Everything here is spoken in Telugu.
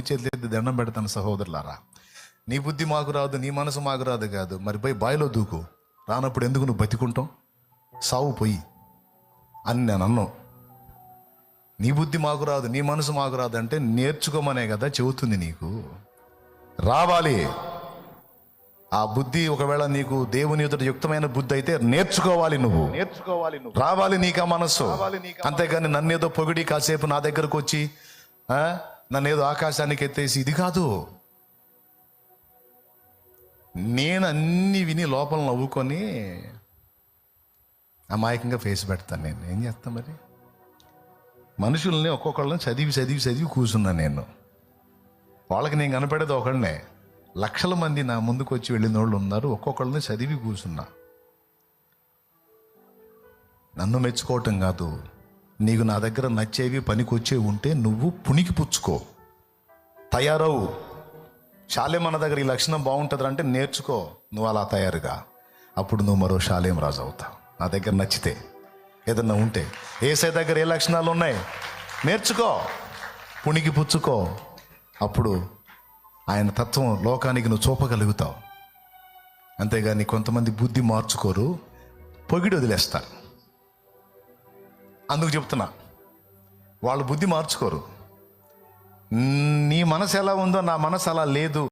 చేతులెత్తి దండం పెడతాను సహోదరులారా. నీ బుద్ధి మాకు రాదు నీ మనసు మాకు రాదు కాదు. మరి పోయి బావిలో దూకు. రానప్పుడు ఎందుకు నువ్వు బతికుంటావు? సావు పోయి. అని నేను అన్నాను నీ బుద్ధి మాకు రాదు నీ మనసు మాకు రాదు అంటే నేర్చుకోమనే కదా చెబుతుంది నీకు. రావాలి. ఆ బుద్ధి ఒకవేళ నీకు దేవుని ఎదుట యుక్తమైన బుద్ధి అయితే నేర్చుకోవాలి నువ్వు. నేర్చుకోవాలి నువ్వు. రావాలి నీకు ఆ మనస్సు అంతేగాని నన్ను ఏదో పొగిడి కాసేపు నా దగ్గరకు వచ్చి ఆ, నన్ను ఏదో ఆకాశానికి ఎత్తేసి ఇది కాదు. నేను అన్ని విని లోపల నవ్వుకొని అమాయకంగా ఫేస్ పెడతాను నేను. ఏం చేస్తాను మరి? మనుషుల్ని ఒక్కొక్కళ్ళని చదివి చదివి చదివి కూర్చున్నా నేను. వాళ్ళకి నేను కనపడేది ఒకళ్ళనే. లక్షల మంది నా ముందుకు వచ్చి వెళ్ళిన వాళ్ళు ఉన్నారు ఒక్కొక్కళ్ళని చదివి కూర్చున్నా. నన్ను మెచ్చుకోవటం కాదు. నీకు నా దగ్గర నచ్చేవి పనికొచ్చే ఉంటే నువ్వు పునికి పుచ్చుకో. తయారవు. శాలేం మన దగ్గర ఈ లక్షణం బాగుంటుంది అంటే నేర్చుకో. నువ్వు అలా తయారుగా. అప్పుడు నువ్వు మరో శాలేం రాజు అవుతావు. నా దగ్గర నచ్చితే. ఏదన్నా ఉంటే. ఏసై దగ్గర ఏ లక్షణాలు ఉన్నాయి? నేర్చుకో. పుణికి పుచ్చుకో. అప్పుడు ఆయన తత్వం లోకానికి నువ్వు చూపగలుగుతావు. అంతేగాని కొంతమంది బుద్ధి మార్చుకోరు. పొగిడి వదిలేస్తారు. అందుకు చెప్తున్నా. వాళ్ళు బుద్ధి మార్చుకోరు. నీ మనసు ఎలా ఉందో నా మనసు అలా లేదు.